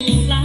Fly.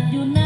ดอยู่ใน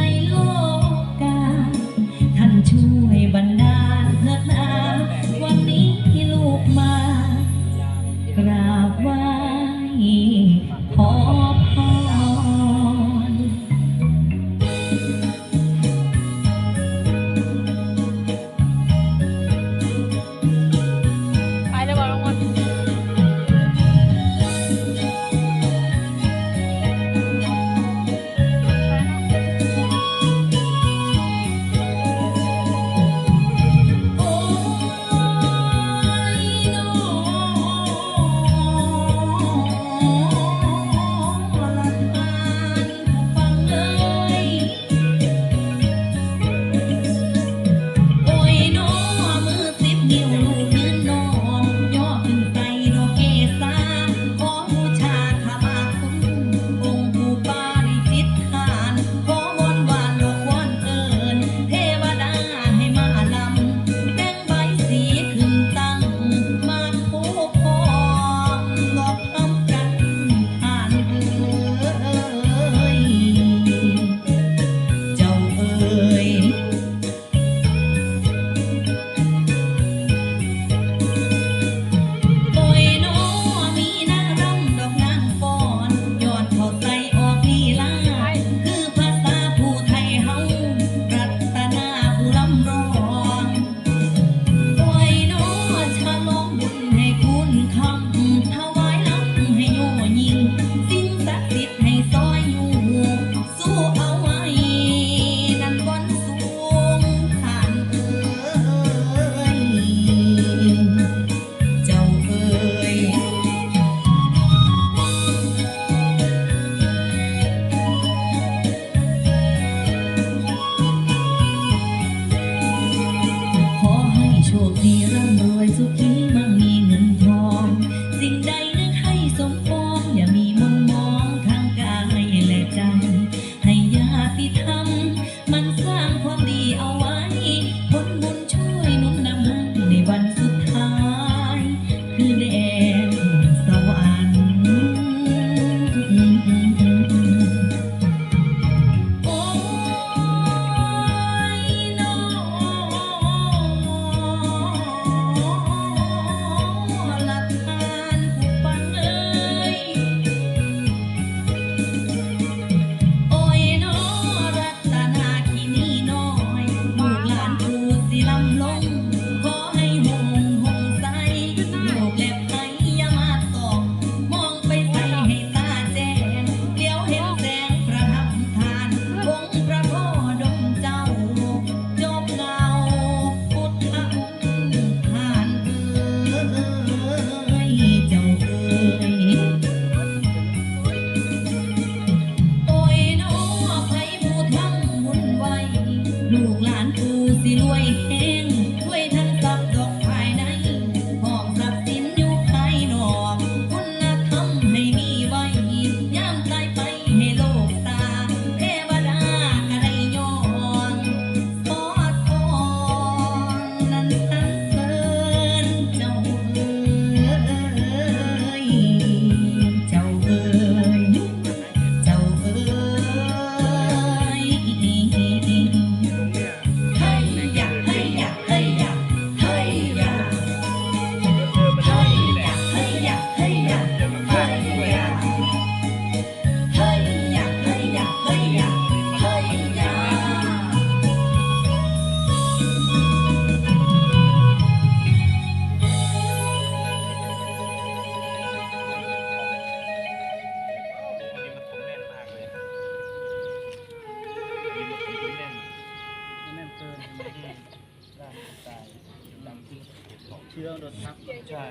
นครับ ใช่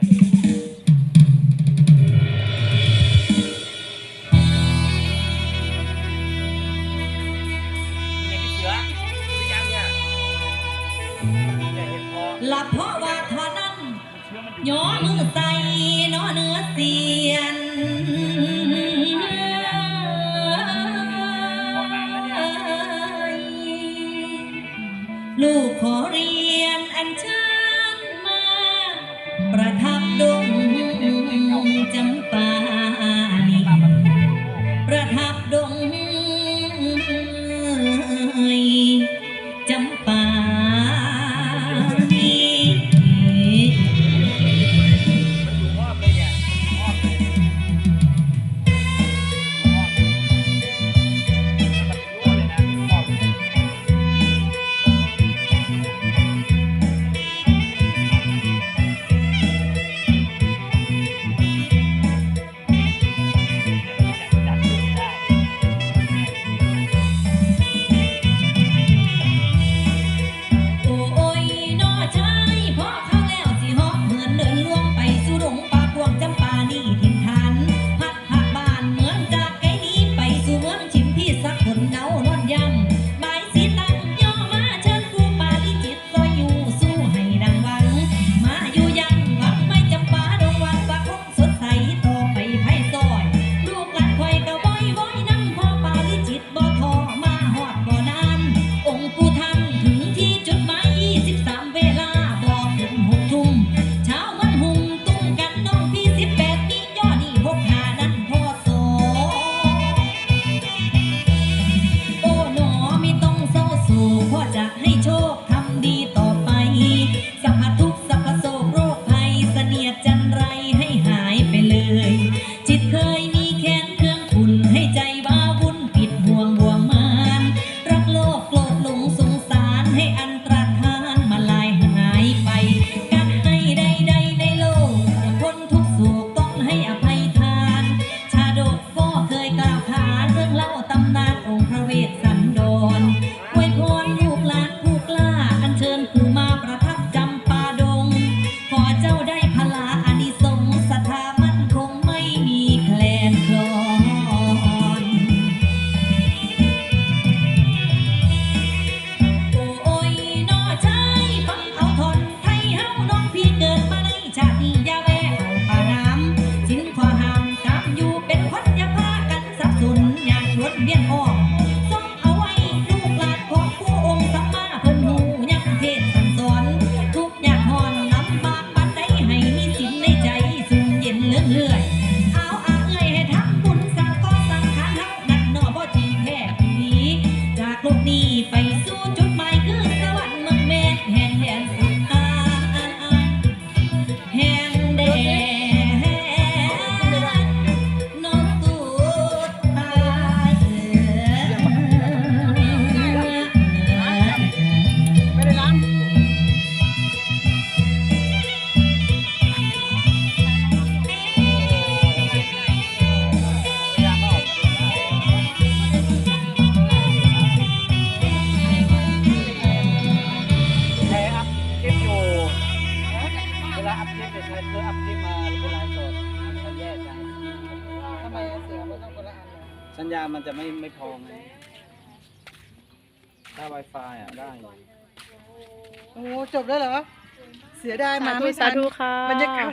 ลับเพราะว่าทอนั้นย้อมือใสน้อเนื้อเสียน จะให้โชคันจะไม่ไม่พอไงถ้า Wi-Fi อะได้โอ้จบแล้วเหรอ เสียดายมาไม่ทันสาธุค่ะ บรรยากาศ